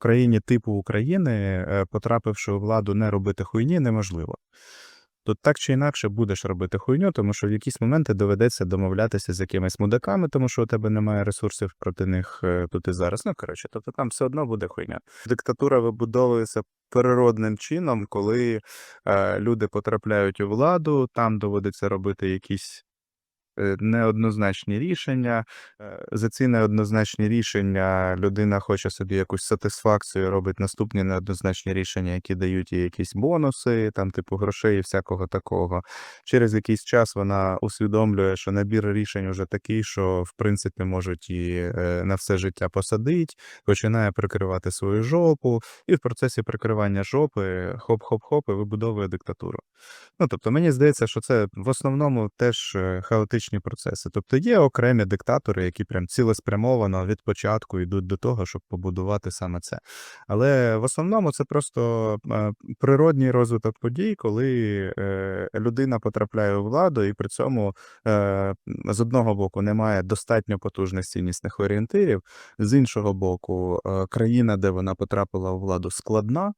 країні типу України, е, потрапивши у владу, не робити хуйні неможливо. Тут так чи інакше будеш робити хуйню, тому що в якісь моменти доведеться домовлятися з якимись мудаками, тому що у тебе немає ресурсів проти них е, тут і зараз. Ну коротше, тобто там все одно буде хуйня. Диктатура вибудовується природним чином, коли е, люди потрапляють у владу, там доводиться робити якісь неоднозначні рішення. Е, За ці неоднозначні рішення людина хоче собі якусь сатисфакцію, робить наступні неоднозначні рішення, які дають їй якісь бонуси, там, типу, грошей і всякого такого. Через якийсь час вона усвідомлює, що набір рішень вже такий, що в принципі можуть її е, на все життя посадити, починає прикривати свою жопу, і в процесі прикривання жопи хоп-хоп-хоп і вибудовує диктатуру. Ну, тобто, мені здається, що це в основному теж е, хаотичні процеси. Тобто є окремі диктатори, які прям цілеспрямовано від початку йдуть до того, щоб побудувати саме це. Але в основному це просто е, природній розвиток подій, коли е, людина потрапляє у владу, і при цьому е, з одного боку немає достатньо потужних ціннісних орієнтирів, з іншого боку, країна, де вона потрапила у владу, складна,